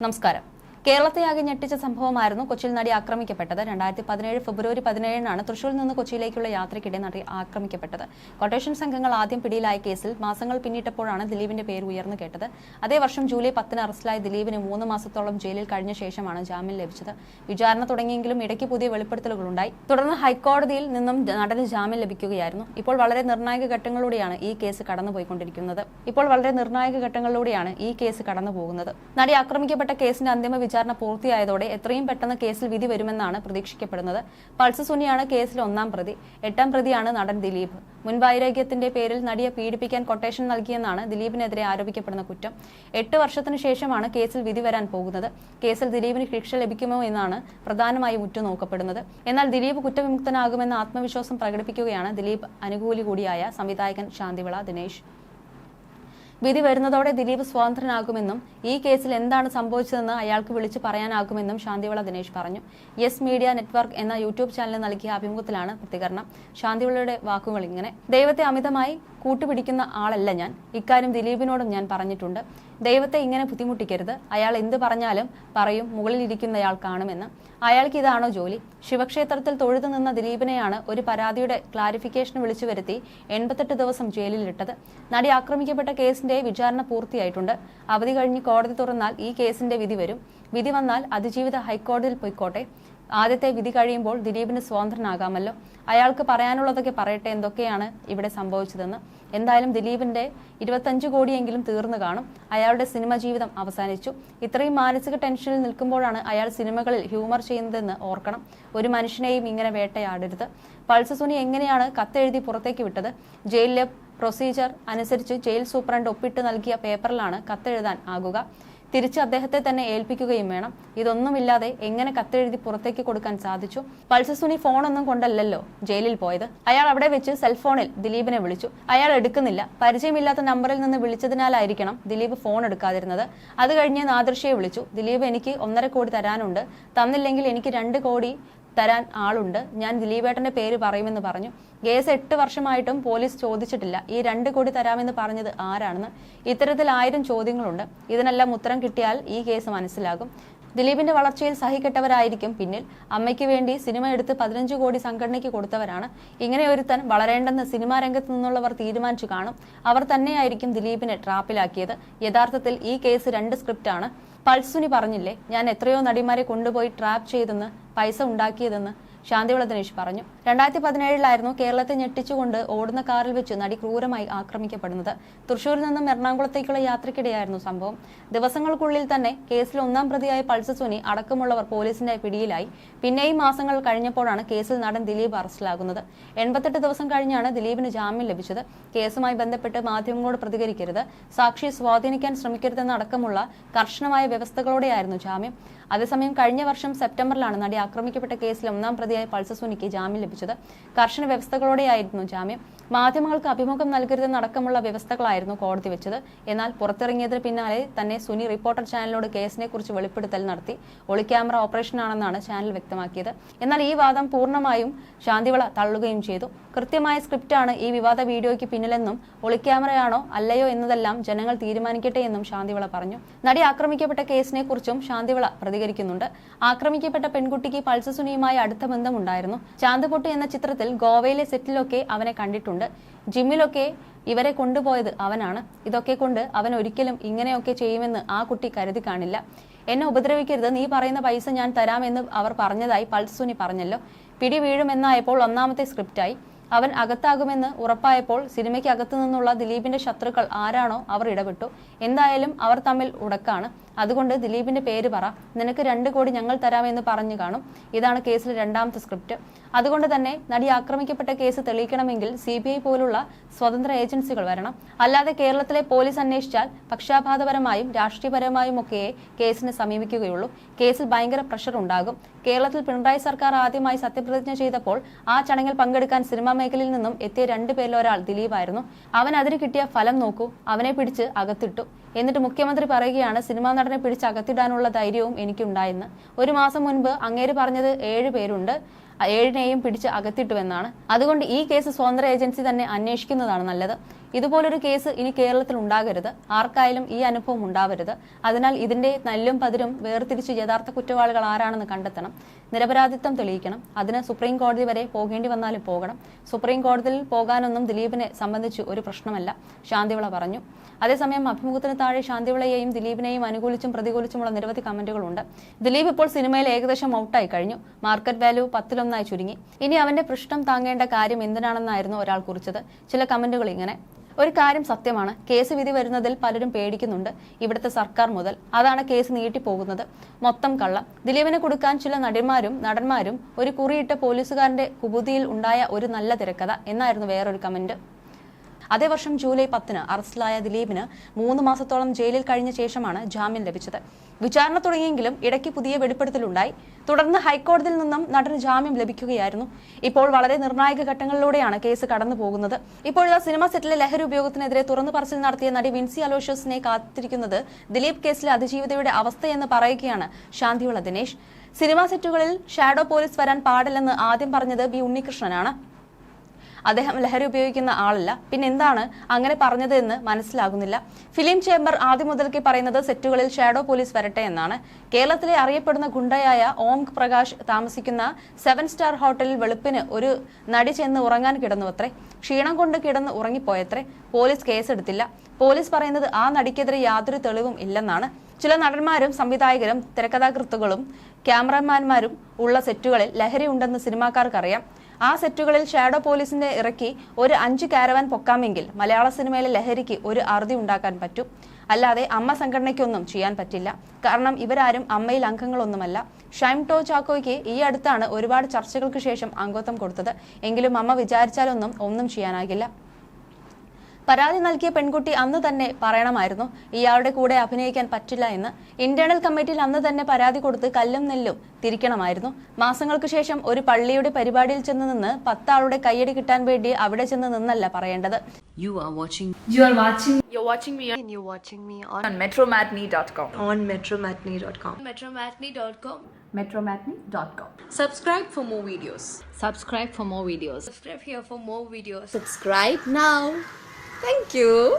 നമസ്കാരം കേരളത്തെ ആകെ ഞെട്ടിച്ച സംഭവമായിരുന്നു കൊച്ചിയിൽ നടി ആക്രമിക്കപ്പെട്ടത്. രണ്ടായിരത്തി പതിനേഴ് ഫെബ്രുവരി പതിനേഴിനാണ് തൃശൂരിൽ നിന്ന് കൊച്ചിയിലേക്കുള്ള യാത്രയ്ക്കിടെ നടി ആക്രമിക്കപ്പെട്ടത്. കൊട്ടേഷൻ സംഘങ്ങൾ ആദ്യം പിടിയിലായ കേസിൽ മാസങ്ങൾ പിന്നിട്ടപ്പോഴാണ് ദിലീപിന്റെ പേര് ഉയർന്നു കേട്ടത്. അതേ വർഷം ജൂലൈ പത്തിന് അറസ്റ്റിലായ ദിലീപിന് മൂന്ന് മാസത്തോളം ജയിലിൽ കഴിഞ്ഞ ശേഷമാണ് ജാമ്യം ലഭിച്ചത്. വിചാരണ തുടങ്ങിയെങ്കിലും ഇടയ്ക്ക് പുതിയ വെളിപ്പെടുത്തലുകളുണ്ടായി. തുടർന്ന് ഹൈക്കോടതിയിൽ നിന്നും നടന് ജാമ്യം ലഭിക്കുകയായിരുന്നു. ഇപ്പോൾ വളരെ നിർണായക ഘട്ടങ്ങളിലൂടെയാണ് ഈ കേസ് കടന്നുപോയിക്കൊണ്ടിരിക്കുന്നത്. ഇപ്പോൾ വളരെ നിർണായക ഘട്ടങ്ങളിലൂടെയാണ് ഈ കേസ് കടന്നുപോകുന്നത്. നടി ആക്രമിക്കപ്പെട്ട കേസിന്റെ അന്തിമ വിചാരണ പൂർത്തിയായതോടെ എത്രയും പെട്ടെന്ന് കേസിൽ വിധി വരുമെന്നാണ് പ്രതീക്ഷിക്കപ്പെടുന്നത്. പൾസ് സുനിയാണ് കേസിൽ ഒന്നാം പ്രതി. എട്ടാം പ്രതിയാണ് നടൻ ദിലീപ്. മുൻവൈരാഗ്യത്തിന്റെ പേരിൽ നടിയെ പീഡിപ്പിക്കാൻ കൊട്ടേഷൻ നൽകിയെന്നാണ് ദിലീപിനെതിരെ ആരോപിക്കപ്പെടുന്ന കുറ്റം. എട്ട് വർഷത്തിനു ശേഷമാണ് കേസിൽ വിധി വരാൻ പോകുന്നത്. കേസിൽ ദിലീപിന് ശിക്ഷ ലഭിക്കുമോ എന്നാണ് പ്രധാനമായും ഉറ്റുനോക്കപ്പെടുന്നത്. എന്നാൽ ദിലീപ് കുറ്റവിമുക്തനാകുമെന്ന ആത്മവിശ്വാസം പ്രകടിപ്പിക്കുകയാണ് ദിലീപ് അനുകൂലി കൂടിയായ സംവിധായകൻ ശാന്തിവിള ദിനേശ്. വിധി വരുന്നതോടെ ദിലീപ് സ്വതന്ത്രനാകുമെന്നും ഈ കേസിൽ എന്താണ് സംഭവിച്ചതെന്ന് അയാൾക്ക് വിളിച്ചു പറയാനാകുമെന്നും ശാന്തിവിള ദിനേശ് പറഞ്ഞു. യെസ് മീഡിയ നെറ്റ്വർക്ക് എന്ന യൂട്യൂബ് ചാനൽ നൽകിയ അഭിമുഖത്തിലാണ് പ്രതികരണം. ശാന്തിവിളയുടെ വാക്കുകൾ ഇങ്ങനെ. ദൈവത്തെ അമിതമായി കൂട്ടുപിടിക്കുന്ന ആളല്ല ഞാൻ. ഇക്കാര്യം ദിലീപിനോടും ഞാൻ പറഞ്ഞിട്ടുണ്ട്. ദൈവത്തെ ഇങ്ങനെ ബുദ്ധിമുട്ടിക്കരുത്. അയാൾ എന്ത് പറഞ്ഞാലും പറയും മുകളിലിരിക്കുന്നയാൾ കാണുമെന്ന്. അയാൾക്ക് ഇതാണോ ജോലി? ശിവക്ഷേത്രത്തിൽ തൊഴുതു നിന്ന ദിലീപിനെയാണ് ഒരു പരാതിയുടെ ക്ലാരിഫിക്കേഷന് വിളിച്ചു വരുത്തി എൺപത്തെട്ട് ദിവസം ജയിലിലിട്ടത്. നടി ആക്രമിക്കപ്പെട്ട കേസിന്റെ വിചാരണ പൂർത്തിയായിട്ടുണ്ട്. അവധി കഴിഞ്ഞ് കോടതി തുറന്നാൽ ഈ കേസിന്റെ വിധി വരും. വിധി വന്നാൽ അതിജീവിത ഹൈക്കോടതിയിൽ പോയിക്കോട്ടെ. ആദ്യത്തെ വിധി കഴിയുമ്പോൾ ദിലീപിന് സ്വതന്ത്രനാകാമല്ലോ. അയാൾക്ക് പറയാനുള്ളതൊക്കെ പറയട്ടെ എന്തൊക്കെയാണ് ഇവിടെ സംഭവിച്ചതെന്ന്. എന്തായാലും ദിലീപിന്റെ ഇരുപത്തഞ്ച് കോടിയെങ്കിലും തീർന്നു കാണും. അയാളുടെ സിനിമ ജീവിതം അവസാനിച്ചു. ഇത്രയും മാനസിക ടെൻഷനിൽ നിൽക്കുമ്പോഴാണ് അയാൾ സിനിമകളിൽ ഹ്യൂമർ ചെയ്യുന്നതെന്ന് ഓർക്കണം. ഒരു മനുഷ്യനെയും ഇങ്ങനെ വേട്ടയാടരുത്. പൾസ സുനി എങ്ങനെയാണ് കത്തെഴുതി പുറത്തേക്ക് വിട്ടത്? ജയിലിലെ പ്രൊസീജിയർ അനുസരിച്ച് ജയിൽ സൂപ്രണ്ട് ഒപ്പിട്ട് നൽകിയ പേപ്പറിലാണ് കത്തെഴുതാൻ ആകുക. തിരിച്ച് അദ്ദേഹത്തെ തന്നെ ഏൽപ്പിക്കുകയും വേണം. ഇതൊന്നുമില്ലാതെ എങ്ങനെ കത്തെഴുതി പുറത്തേക്ക് കൊടുക്കാൻ സാധിച്ചു? പൾസസുനി ഫോണൊന്നും കൊണ്ടല്ലല്ലോ ജയിലിൽ പോയത്. അയാൾ അവിടെ വെച്ച് സെൽഫോണിൽ ദിലീപിനെ വിളിച്ചു. അയാൾ എടുക്കുന്നില്ല. പരിചയമില്ലാത്ത നമ്പറിൽ നിന്ന് വിളിച്ചതിനാലായിരിക്കണം ദിലീപ് ഫോൺ എടുക്കാതിരുന്നത്. അത് കഴിഞ്ഞ് നാദൃശ്യെ വിളിച്ചു. ദിലീപ് എനിക്ക് ഒന്നര കോടി തരാനുണ്ട്. തന്നില്ലെങ്കിൽ എനിക്ക് രണ്ട് കോടി തരാൻ ആളുണ്ട്. ഞാൻ ദിലീപേട്ടന്റെ പേര് പറയുമെന്ന് പറഞ്ഞു. കേസ് എട്ട് വർഷമായിട്ടും പോലീസ് ചോദിച്ചിട്ടില്ല. ഈ രണ്ട് കോടി തരാമെന്ന് പറഞ്ഞത് ആരാണെന്ന് ഇത്തരത്തിൽ ആയിരം ചോദ്യങ്ങളുണ്ട്. ഇതിനെല്ലാം ഉത്തരം കിട്ടിയാൽ ഈ കേസ് മനസ്സിലാകും. ദിലീപിന്റെ വളർച്ചയിൽ സഹിക്കെട്ടവരായിരിക്കും പിന്നിൽ. അമ്മയ്ക്ക് വേണ്ടി സിനിമ എടുത്ത് പതിനഞ്ച് കോടി സംഘടനയ്ക്ക് കൊടുത്തവരാണ്. ഇങ്ങനെ ഒരുത്തൻ വളരേണ്ടെന്ന് സിനിമാ രംഗത്ത് നിന്നുള്ളവർ തീരുമാനിച്ചു കാണും. അവർ തന്നെയായിരിക്കും ദിലീപിനെ ട്രാപ്പിലാക്കിയത്. യഥാർത്ഥത്തിൽ ഈ കേസ് രണ്ട് സ്ക്രിപ്റ്റാണ്. പൾസുനി പറഞ്ഞില്ലേ? ഞാൻ എത്രയോ നടിമാരെ കൊണ്ടുപോയി ട്രാപ്പ് ചെയ്തെന്ന് പൈസ ഉണ്ടാക്കിയതെന്ന്. ശാന്തിവിള ദിനേശ് പറഞ്ഞു. രണ്ടായിരത്തി പതിനേഴിലായിരുന്നു കേരളത്തെ ഞെട്ടിച്ചുകൊണ്ട് ഓടുന്ന കാറിൽ വെച്ച് നടി ക്രൂരമായി ആക്രമിക്കപ്പെടുന്നത്. തൃശൂരിൽ നിന്നും എറണാകുളത്തേക്കുള്ള യാത്രക്കിടെയായിരുന്നു സംഭവം. ദിവസങ്ങൾക്കുള്ളിൽ തന്നെ കേസിൽ ഒന്നാം പ്രതിയായ പൾസ സുനി അടക്കമുള്ളവർ പോലീസിന്റെ പിടിയിലായി. പിന്നെയും മാസങ്ങൾ കഴിഞ്ഞപ്പോഴാണ് കേസിൽ നടൻ ദിലീപ് അറസ്റ്റിലാകുന്നത്. എൺപത്തെട്ട് ദിവസം കഴിഞ്ഞാണ് ദിലീപിന് ജാമ്യം ലഭിച്ചത്. കേസുമായി ബന്ധപ്പെട്ട് മാധ്യമങ്ങളോട് പ്രതികരിക്കരുത്. സാക്ഷിയെ സ്വാധീനിക്കാൻ ശ്രമിക്കരുതെന്നടക്കമുള്ള കർശനമായ വ്യവസ്ഥകളോടെയായിരുന്നു ജാമ്യം. അതേസമയം കഴിഞ്ഞ വർഷം സെപ്റ്റംബറിലാണ് നടി ആക്രമിക്കപ്പെട്ട കേസിൽ ഒന്നാം പ്രതിയായ പൾസസുനിക്ക് ജാമ്യം ലഭിച്ചത്. കർശന വ്യവസ്ഥകളോടെയായിരുന്നു ജാമ്യം. മാധ്യമങ്ങൾക്ക് അഭിമുഖം നൽകരുതെന്നടക്കമുള്ള വ്യവസ്ഥകളായിരുന്നു കോടതി വെച്ചത്. എന്നാൽ പുറത്തിറങ്ങിയതിന് പിന്നാലെ തന്നെ സുനി റിപ്പോർട്ടർ ചാനലിനോട് കേസിനെ കുറിച്ച് വെളിപ്പെടുത്തൽ നടത്തി. ഒളിക്യാമറ ഓപ്പറേഷനാണെന്നാണ് ചാനൽ വ്യക്തമാക്കിയത്. എന്നാൽ ഈ വാദം പൂർണമായും ശാന്തിവിള തള്ളുകയും ചെയ്തു. കൃത്യമായ സ്ക്രിപ്റ്റാണ് ഈ വിവാദ വീഡിയോയ്ക്ക് പിന്നിലെന്നും ഒളിക്യാമറയാണോ അല്ലയോ എന്നതെല്ലാം ജനങ്ങൾ തീരുമാനിക്കട്ടെ എന്നും ശാന്തിവിള പറഞ്ഞു. നടി ആക്രമിക്കപ്പെട്ട കേസിനെ കുറിച്ചും ശാന്തിവിള പ്രതികരിക്കുന്നുണ്ട്. ആക്രമിക്കപ്പെട്ട പെൺകുട്ടിക്ക് പൾസസുനിയുമായി അടുത്ത ബന്ധമുണ്ടായിരുന്നു. ചാന്തുപൊട്ട് എന്ന ചിത്രത്തിൽ ഗോവയിലെ സെറ്റിലൊക്കെ അവനെ കണ്ടിട്ടുണ്ട്. ജിമ്മിലൊക്കെ ഇവരെ കൊണ്ടുപോയത് അവനാണ്. ഇതൊക്കെ കൊണ്ട് അവൻ ഒരിക്കലും ഇങ്ങനെയൊക്കെ ചെയ്യുമെന്ന് ആ കുട്ടി കരുതി കാണില്ല. എന്നെ ഉപദ്രവിക്കരുത്. നീ പറയുന്ന പൈസ ഞാൻ തരാമെന്ന് അവർ പറഞ്ഞതായി പൾസുനി പറഞ്ഞല്ലോ. പിടി വീഴുമെന്നായപ്പോൾ ഒന്നാമത്തെ സ്ക്രിപ്റ്റായി. അവൻ അകത്താകുമെന്ന് ഉറപ്പായപ്പോൾ സിനിമയ്ക്ക് അകത്തു നിന്നുള്ള ദിലീപിന്റെ ശത്രുക്കൾ ആരാണോ അവർ ഇടപെട്ടു. എന്തായാലും അവർ തമ്മിൽ ഉടക്കാണ്. അതുകൊണ്ട് ദിലീപിന്റെ പേര് പറ. നിനക്ക് രണ്ട് കോടി ഞങ്ങൾ തരാമെന്ന് പറഞ്ഞു കാണും. ഇതാണ് കേസിലെ രണ്ടാമത്തെ സ്ക്രിപ്റ്റ്. അതുകൊണ്ട് തന്നെ നടി ആക്രമിക്കപ്പെട്ട കേസ് തെളിയിക്കണമെങ്കിൽ സി പോലുള്ള സ്വതന്ത്ര ഏജൻസികൾ വരണം. അല്ലാതെ കേരളത്തിലെ പോലീസ് അന്വേഷിച്ചാൽ പക്ഷാപാതപരമായും രാഷ്ട്രീയപരമായും ഒക്കെ കേസിനെ സമീപിക്കുകയുള്ളൂ. കേസിൽ ഭയങ്കര പ്രഷർ ഉണ്ടാകും. കേരളത്തിൽ പിണറായി സർക്കാർ ആദ്യമായി സത്യപ്രതിജ്ഞ ചെയ്തപ്പോൾ ആ ചടങ്ങിൽ പങ്കെടുക്കാൻ സിനിമാ മേഖലയിൽ നിന്നും എത്തിയ രണ്ടു പേരിൽ ഒരാൾ ദിലീപായിരുന്നു. അവൻ അതിന് കിട്ടിയ ഫലം നോക്കൂ. അവനെ പിടിച്ച് അകത്തിട്ടു. എന്നിട്ട് മുഖ്യമന്ത്രി പറയുകയാണ് സിനിമാ നടനെ പിടിച്ച് അകത്തിടാനുള്ള ധൈര്യവും എനിക്കുണ്ടായെന്ന്. ഒരു മാസം മുൻപ് അങ്ങേര് പറഞ്ഞത് ഏഴ് പേരുണ്ട്. ഏഴിനെയും പിടിച്ച് അകത്തിട്ടുവെന്നാണ്. അതുകൊണ്ട് ഈ കേസ് സ്വതന്ത്ര ഏജൻസി തന്നെ അന്വേഷിക്കുന്നതാണ് നല്ലത്. ഇതുപോലൊരു കേസ് ഇനി കേരളത്തിൽ ഉണ്ടാകരുത്. ആർക്കായാലും ഈ അനുഭവം ഉണ്ടാവരുത്. അതിനാൽ ഇതിന്റെ നല്ലും പതിരും വേർതിരിച്ച് യഥാർത്ഥ കുറ്റവാളികൾ ആരാണെന്ന് കണ്ടെത്തണം. നിരപരാധിത്വം തെളിയിക്കണം. അതിന് സുപ്രീം കോടതി വരെ പോകേണ്ടി വന്നാലും പോകണം. സുപ്രീം കോടതിയിൽ പോകാനൊന്നും ദിലീപിനെ സംബന്ധിച്ച് ഒരു പ്രശ്നമല്ല ശാന്തിവിള പറഞ്ഞു. അതേസമയം അഭിമുഖത്തിന് താഴെ ശാന്തിവിളയെയും ദിലീപിനെയും അനുകൂലിച്ചും പ്രതികൂലിച്ചുമുള്ള നിരവധി കമന്റുകളുണ്ട്. ദിലീപ് ഇപ്പോൾ സിനിമയിൽ ഏകദേശം ഔട്ടായി കഴിഞ്ഞു. മാർക്കറ്റ് വാല്യൂ പത്തിലൊന്നായി ചുരുങ്ങി. ഇനി അവന്റെ പ്രശ്നം താങ്ങേണ്ട കാര്യം എന്തിനാണെന്നായിരുന്നു ഒരാൾ കുറിച്ചത്. ചില കമന്റുകൾ ഇങ്ങനെ. ഒരു കാര്യം സത്യമാണ്. കേസ് വിധി വരുന്നതിൽ പലരും പേടിക്കുന്നുണ്ട്. ഇവിടുത്തെ സർക്കാർ മുതൽ അതാണ് കേസ് നീട്ടിപ്പോകുന്നത് മൊത്തം കള്ളം. ദിലീപിനെ കൊടുക്കാൻ ചില നടിമാരും നടന്മാരും ഒരു കുറിയിട്ട പോലീസുകാരന്റെ കുബുതിയിൽ ഉണ്ടായ ഒരു നല്ല തിരക്കഥ. എന്നായിരുന്നു വേറൊരു കമന്റ് അതേ വർഷം ജൂലൈ പത്തിന് അറസ്റ്റിലായ ദിലീപിന് മൂന്ന് മാസത്തോളം ജയിലിൽ കഴിഞ്ഞ ശേഷമാണ് ജാമ്യം ലഭിച്ചത്. വിചാരണ തുടങ്ങിയെങ്കിലും ഇടയ്ക്ക് പുതിയ വെളിപ്പെടുത്തലുണ്ടായി തുടർന്ന് ഹൈക്കോടതിയിൽ നിന്നും നടന് ജാമ്യം ലഭിക്കുകയായിരുന്നു. ഇപ്പോൾ വളരെ നിർണായക ഘട്ടങ്ങളിലൂടെയാണ് കേസ് കടന്നു പോകുന്നത്. ഇപ്പോഴത്തെ സിനിമ സെറ്റിലെ ലഹരി ഉപയോഗത്തിനെതിരെ തുറന്നു പറച്ചിൽ നടത്തിയ നടി വിൻസി അലോഷ്യസിനെ കാത്തിരിക്കുന്നത് ദിലീപ് കേസിലെ അതിജീവിതയുടെ അവസ്ഥ എന്ന് പറയുകയാണ് ശാന്തിയുള്ള ദിനേശ്. സിനിമാ സെറ്റുകളിൽ ഷാഡോ പോലീസ് വരാൻ പാടില്ലെന്ന് ആദ്യം പറഞ്ഞത് ബി ഉണ്ണികൃഷ്ണനാണ്. അദ്ദേഹം ലഹരി ഉപയോഗിക്കുന്ന ആളല്ല. പിന്നെ എന്താണ് അങ്ങനെ പറഞ്ഞത് എന്ന് മനസ്സിലാകുന്നില്ല. ഫിലിം ചേംബർ ആദ്യം മുതൽക്കേ പറയുന്നത് സെറ്റുകളിൽ ഷാഡോ പോലീസ് വരട്ടെ എന്നാണ്. കേരളത്തിലെ അറിയപ്പെടുന്ന ഗുണ്ടയായ ഓം പ്രകാശ് താമസിക്കുന്ന സെവൻ സ്റ്റാർ ഹോട്ടലിൽ വെളുപ്പിന് ഒരു നടി ചെന്ന് ഉറങ്ങാൻ കിടന്നുവത്രേ. ക്ഷീണം കൊണ്ട് കിടന്ന് ഉറങ്ങിപ്പോയത്രേ. പോലീസ് കേസെടുത്തില്ല. പോലീസ് പറയുന്നത് ആ നടിക്കെതിരെ യാതൊരു തെളിവും ഇല്ലെന്നാണ്. ചില നടന്മാരും സംവിധായകരും തിരക്കഥാകൃത്തുകളും ക്യാമറമാന്മാരും ഉള്ള സെറ്റുകളിൽ ലഹരി ഉണ്ടെന്ന് സിനിമാക്കാർക്കറിയാം. ആ സെറ്റുകളിൽ ഷാഡോ പോലീസിനെ ഇറക്കി ഒരു അഞ്ച് കാരവാൻ പൊക്കാമെങ്കിൽ മലയാള സിനിമയിലെ ലഹരിക്ക് ഒരു അറുതി ഉണ്ടാക്കാൻ പറ്റും. അല്ലാതെ അമ്മ സംഘടനയ്ക്കൊന്നും ചെയ്യാൻ പറ്റില്ല. കാരണം ഇവരാരും അമ്മയിൽ അംഗങ്ങളൊന്നുമല്ല. ഷൈം ടോ ചാക്കോയ്ക്ക് ഈ അടുത്താണ് ഒരുപാട് ചർച്ചകൾക്ക് ശേഷം അംഗത്വം കൊടുത്തത്. എങ്കിലും അമ്മ വിചാരിച്ചാലൊന്നും ഒന്നും ചെയ്യാനാകില്ല. പരാതി നൽകിയ പെൺകുട്ടി അന്ന് തന്നെ പറയണമായിരുന്നു ഇയാളുടെ കൂടെ അഭിനയിക്കാൻ പറ്റില്ല എന്ന് ഇന്റേണൽ കമ്മിറ്റിയിൽ അന്ന് തന്നെ പരാതി കൊടുത്ത് കല്ലും നെല്ലും തിരിക്കണമായിരുന്നു മാസങ്ങൾക്ക് ശേഷം ഒരു പള്ളിയുടെ പരിപാടിയിൽ ചെന്ന് നിന്ന് പത്താളുടെ കൈയടി കിട്ടാൻ വേണ്ടി അവിടെ ചെന്ന് നിന്നല്ല പറയേണ്ടത് You are watching You are watching You're watching me and you're watching me on, on metromatney.com. on metromatney.com. metromatney.com. Metromatney.com. Subscribe for more videos. subscribe for more videos. Subscribe here for more videos. Subscribe now. Thank you.